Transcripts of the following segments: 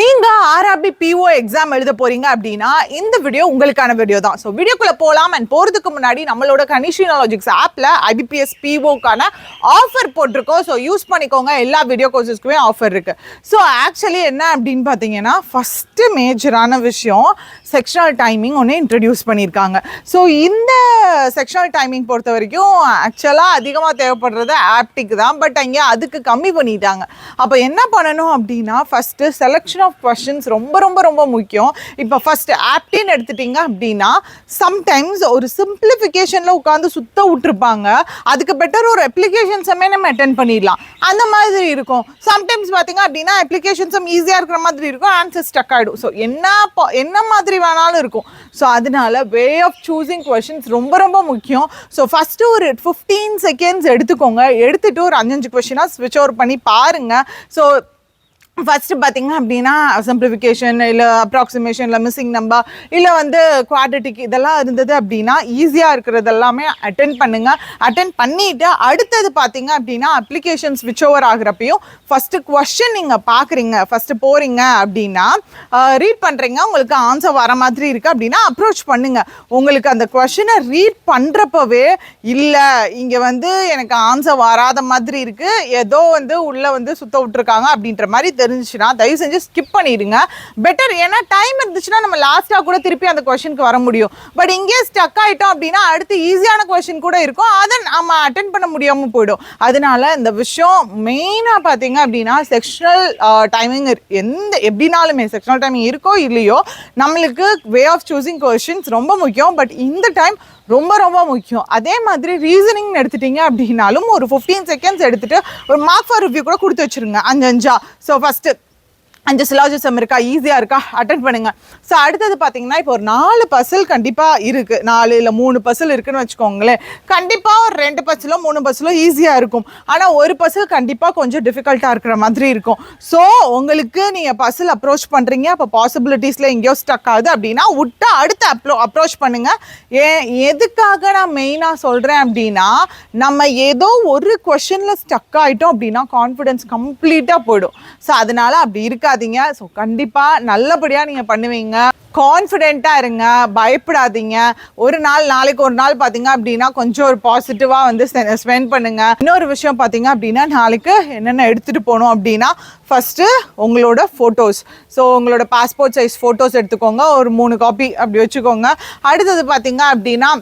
நீங்க RRB PO exam எழுத போறீங்க அப்படின்னா இந்த வீடியோ உங்களுக்கான வீடியோ தான். ஸோ வீடியோக்குள்ள போகலாம் அண்ட் போறதுக்கு முன்னாடி நம்மளோட கனிஷினாலஜிக்ஸ் ஆப்ல ஐபிபிஎஸ் பிஓக்கான ஆஃபர் போட்டிருக்கோம். ஸோ யூஸ் பண்ணிக்கோங்க. எல்லா வீடியோ கோர்சஸ்க்குமே ஆஃபர் இருக்கு. ஸோ ஆக்சுவலி என்ன அப்படின்னு பார்த்தீங்கன்னா ஃபர்ஸ்ட் மேஜரான விஷயம் செக்ஷனல் டைமிங் ஒன்று இன்ட்ரடியூஸ் பண்ணியிருக்காங்க. ஸோ இந்த செக்ஷனல் டைமிங் பொறுத்த வரைக்கும் ஆக்சுவலாக அதிகமாக தேவைப்படுறது ஆப்டிக் தான். பட் அங்கே அதுக்கு கம்மி பண்ணிட்டாங்க. அப்போ என்ன பண்ணணும் அப்படின்னா ஃபஸ்ட்டு செலெக்ஷன் ஆஃப் கொஷின்ஸ் ரொம்ப ரொம்ப ரொம்ப முக்கியம். இப்போ ஃபர்ஸ்ட் ஆப்டின்னு எடுத்துட்டீங்க அப்படின்னா சம்டைம்ஸ் ஒரு சிம்பிளிஃபிகேஷனில் உட்காந்து சுத்த விட்டுருப்பாங்க. அதுக்கு பெட்டர் ஒரு அப்ளிகேஷன்ஸுமே நம்ம அட்டன் பண்ணிடலாம். அந்த மாதிரி இருக்கும். சம்டைம்ஸ் பார்த்தீங்க அப்படின்னா அப்ளிகேஷன்ஸும் ஈஸியாக இருக்கிற மாதிரி இருக்கும். ஆன்சர் ஸ்டக் ஆகிடும் ஸோ என்ன என்ன மாதிரி வேணாலும் இருக்கும். ஸோ அதனால வே ஆஃப் சூஸிங் கொஷின்ஸ் ரொம்ப ரொம்ப முக்கியம். ஸோ ஃபஸ்ட்டு ஒரு ஃபிஃப்டீன் செகண்ட்ஸ் எடுத்துக்கோங்க. எடுத்துகிட்டு ஒரு அஞ்சஞ்சு கொஷினாக ஸ்விட்ச் ஓவர் பண்ணி பாருங்கள் ஸோ ஃபஸ்ட்டு பார்த்தீங்க அப்படின்னா சிம்பிளிஃபிகேஷன் இல்லை அப்ராக்சிமேஷன் இல்லை மிஸ்ஸிங் நம்பர் இல்லை வந்து குவாடிட்டிக்கு இதெல்லாம் இருந்தது அப்படின்னா ஈஸியாக இருக்கிறது எல்லாமே அட்டென்ட் பண்ணுங்கள் அட்டென்ட் பண்ணிவிட்டு அடுத்தது பார்த்தீங்க அப்படின்னா அப்ளிகேஷன் ஸ்விட்ச் ஓவர் ஆகுறப்பையும் ஃபஸ்ட்டு கொஷின் நீங்கள் பார்க்குறீங்க ஃபஸ்ட்டு போகிறீங்க அப்படின்னா ரீட் பண்ணுறீங்க உங்களுக்கு ஆன்சர் வர மாதிரி இருக்குது அப்படின்னா அப்ரோச் பண்ணுங்கள் உங்களுக்கு அந்த கொஷினை ரீட் பண்ணுறப்பவே இல்லை இங்கே வந்து எனக்கு ஆன்சர் வராத மாதிரி இருக்குது ஏதோ வந்து உள்ளே வந்து சுத்த விட்டுருக்காங்க அப்படின்ற மாதிரி தெரிஞ்சுச்சுன்னா தயவு செஞ்சு ஸ்கிப் பண்ணிடுங்க. பெட்டர் ஏன்னா டைம் இருந்துச்சுன்னா நம்ம லாஸ்ட்டாக கூட திருப்பி அந்த கொஷனுக்கு வர முடியும். பட் இங்கே ஸ்டக் ஆகிட்டோம் அப்படின்னா அடுத்து ஈஸியான கொஷின் கூட இருக்கும். அதை நம்ம அட்டன் பண்ண முடியாமல் போயிடும். அதனால இந்த விஷயம் மெயினாக பார்த்தீங்க அப்படின்னா செக்ஷனல் டைமிங் எந்த எப்படினாலுமே செக்ஷனல் டைமிங் இருக்கோ இல்லையோ நம்மளுக்கு வே ஆஃப் சூஸிங் கொஷின்ஸ் ரொம்ப முக்கியம். பட் இந்த டைம் ரொம்ப ரொம்ப முக்கியம். அதே மாதிரி ரீசனிங் எடுத்துட்டீங்க அப்படின்னாலும் ஒரு ஃபிஃப்டீன் செகண்ட்ஸ் எடுத்துட்டு ஒரு மார்க் ஃபார் ரிவ்யூ கூட கொடுத்து வச்சிருங்க. அஞ்சு அஞ்சா. ஸோ ஃபஸ்ட்டு அஞ்சு சிலாஜிசம் இருக்கா ஈஸியாக இருக்கா? அட்டன் பண்ணுங்க. ஸோ அடுத்தது பார்த்தீங்கன்னா இப்போ ஒரு நாலு பசில் கண்டிப்பாக இருக்குது நாலு இல்லை மூணு பசில் இருக்குன்னு வச்சுக்கோங்களேன். கண்டிப்பாக ஒரு ரெண்டு பசிலோ மூணு பசிலோ ஈஸியாக இருக்கும். ஆனால் ஒரு பசில் கண்டிப்பாக கொஞ்சம் டிஃபிகல்ட்டாக இருக்கிற மாதிரி இருக்கும். ஸோ உங்களுக்கு நீங்கள் பசில் அப்ரோச் பண்ணுறீங்க அப்போ பாசிபிலிட்டிஸில் எங்கேயோ ஸ்டக் ஆகுது அப்படின்னா விட்டு அடுத்து அப்ரோ அப்ரோச் பண்ணுங்கள் ஏன் எதுக்காக நான் மெயினாக சொல்கிறேன் அப்படின்னா நம்ம ஏதோ ஒரு கொஷனில் ஸ்டக் ஆகிட்டோம் அப்படின்னா கான்ஃபிடென்ஸ் கம்ப்ளீட்டாக போயிடும். ஸோ அதனால் அப்படி இருக்காதீங்க ஸோ கண்டிப்பாக நல்லபடியாக நீங்கள் பண்ணுவீங்க. கான்ஃபிடென்ட்டாக இருங்க. பயப்படாதீங்க. ஒரு நாள் நாளைக்கு ஒரு நாள் பார்த்தீங்க அப்படின்னா கொஞ்சம் ஒரு பாசிட்டிவாக வந்து ஸ்பெண்ட் பண்ணுங்கள் இன்னொரு விஷயம் பார்த்தீங்க அப்படின்னா நாளைக்கு என்னென்ன எடுத்துகிட்டு போகணும் அப்படின்னா ஃபஸ்ட்டு உங்களோட ஃபோட்டோஸ் ஸோ உங்களோட பாஸ்போர்ட் சைஸ் ஃபோட்டோஸ் எடுத்துக்கோங்க. ஒரு மூணு காப்பி அப்படி வச்சுக்கோங்க. அடுத்தது பார்த்தீங்க அப்படின்னா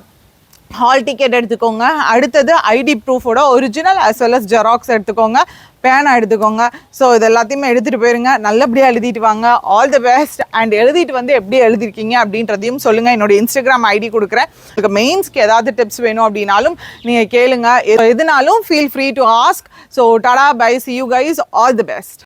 ஹால் டிக்கெட் எடுத்துக்கோங்க. அடுத்தது ID ப்ரூஃபோட original as well as xerox எடுத்துக்கோங்க. பேனா எடுத்துக்கோங்க. ஸோ இது எல்லாத்தையுமே எடுத்துகிட்டு போயிருங்க. நல்லபடியாக எழுதிட்டு வாங்க. ஆல் தி பெஸ்ட் அண்ட் எழுதிட்டு வந்து எப்படி எழுதிருக்கீங்க அப்படின்றதையும் சொல்லுங்கள் என்னோட இன்ஸ்டாகிராம் ஐடி கொடுக்குறேன். உங்களுக்கு மெயின்ஸ்க்கு ஏதாவது டிப்ஸ் வேணும் அப்படின்னாலும் நீங்கள் கேளுங்க. எது- எதுனாலும் feel free to ask so tata bye see you guys all the best